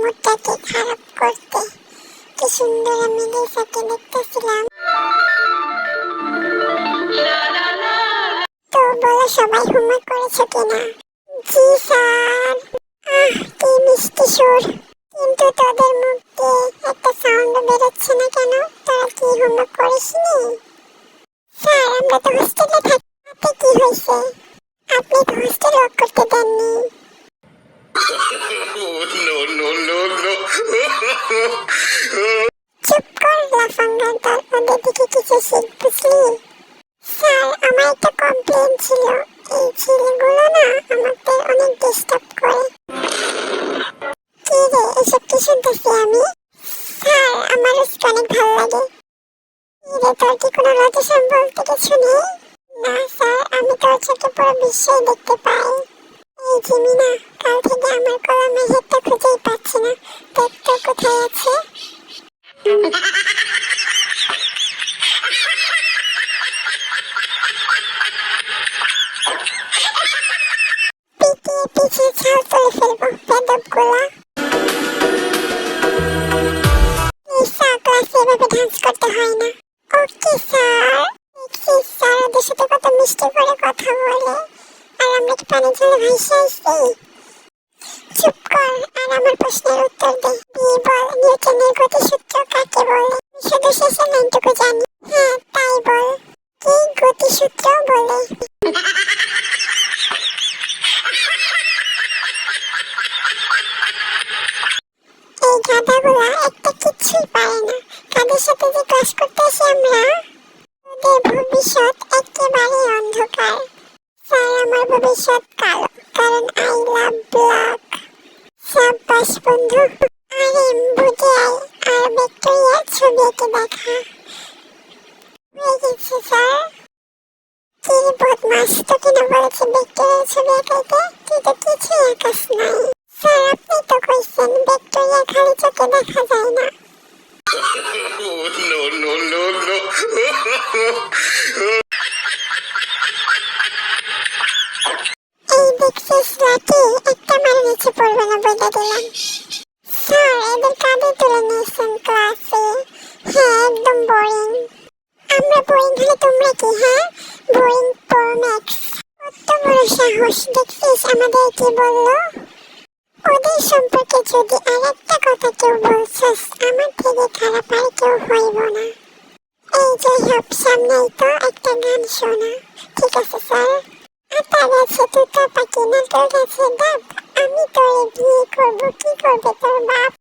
মুডটাকে খারাপ করতে। কি সুন্দর আমি লিসাকে দেখতেছিলাম। তো বলো, সবাই হোমওয়ার্ক করেছ কিনা? জি, স্যার। আহ, কি মিষ্টি সুর। কিন্তু তোদের মুখ দিয়ে একটা সাউন্ড বেরোচ্ছে না কেন? তোরা কি হোমওয়ার্ক করিসনি? স্যার, আমরা তো হোস্টেলে থাকি। কি হয়েছে? আপনি তো হোস্টেল ওয়ার্ক করতে দেননি। No, no, no, no. চুপ কর লাফাঙ্গার দল ওদের দিকে কিছু শিখ বুঝলি স্যার আমার একটা কমপ্লেন ছিল। এই ছেলেগুলো না আমাকে অনেক ডিস্টার্ব করে। কি রে এসব কি শুনতেছি আমি? স্যার আমার রোজকে অনেক ভালো লাগে। রে তোর কি কোনো লজ্জা বলতে কিছু নেই? না স্যার আমি তোর চোখে পুরো বিশ্বই দেখতে পাই। জিমিনা, কাল থেকে আমার কলমে হেডটা খুঁজেই পাচ্ছি না। দেখতো কোথায় আছে? করে কথা বলে। আমরা পানি ঝেলে ভাইসে আসছি চুপ কর আর আমার প্রশ্নের উত্তর দে। বি বল, নিউটনের গতিসূত্র কাকে বলে? শুধু শেষের লাইনটুকু জানি। হ্যাঁ তাই বল। কি গতিসূত্র বলে? এই গাধাগুলা একটা কিচ্ছুই পারে না। কাদের সাথে যে ক্লাস করতে আসি আমরা? ভবিষ্যৎ একেবারে অন্ধকার। আমার ভবিষ্যৎ কালো কারণ আই লাভ ব্ল্যাক সাব্বাস বন্ধু আরে বুঝে আই আর ভিক্টোরিয়া ছবি এঁকে দেখা হয়ে গেছে স্যার কি বদমাস তোকে না বলেছে ভিক্টোরিয়া ছবি তো নাই স্যার আপনি তো কইছেন ভিক্টোরিয়া খালি চোখে দেখা যায় না Oh, no, no, no, no. বলে দিলাম। স্যার, এদের কাঁধে তুলে নিয়েছেন ক্লাসে। হ্যাঁ একদম বোরিং। আমরা বোরিং হলে তোমরা কি হ্যাঁ? Boring pro max. কত বড় সাহস, দেখছিস আমাদের কি বলল? ওদের সম্পর্কে যদি আর একটা কথা কেউ বলছিস, আমার থেকে খারাপ আর কেউ হইব না। এই যে হোক সামনেই তো একটা গান শোনা। ঠিক আছে, স্যার। আতা গেছে তুতা পাখি না, তোর ডাব। আমি তোরে বিয়ে করব কি করবে তোর বাপ?